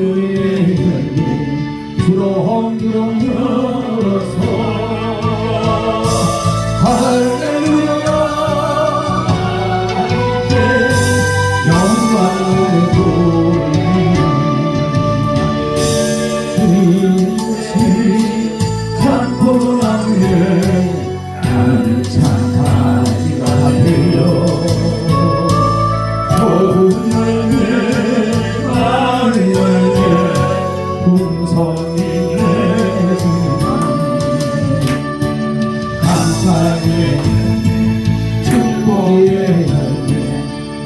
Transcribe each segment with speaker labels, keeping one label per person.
Speaker 1: Hallelujah. 풍성히 내주만 감사의 열매 축복의 열매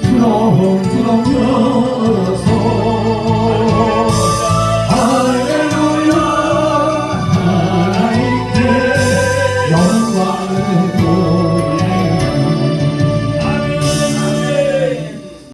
Speaker 1: 주렁주렁 열어서 할렐루야 하나님께 영광을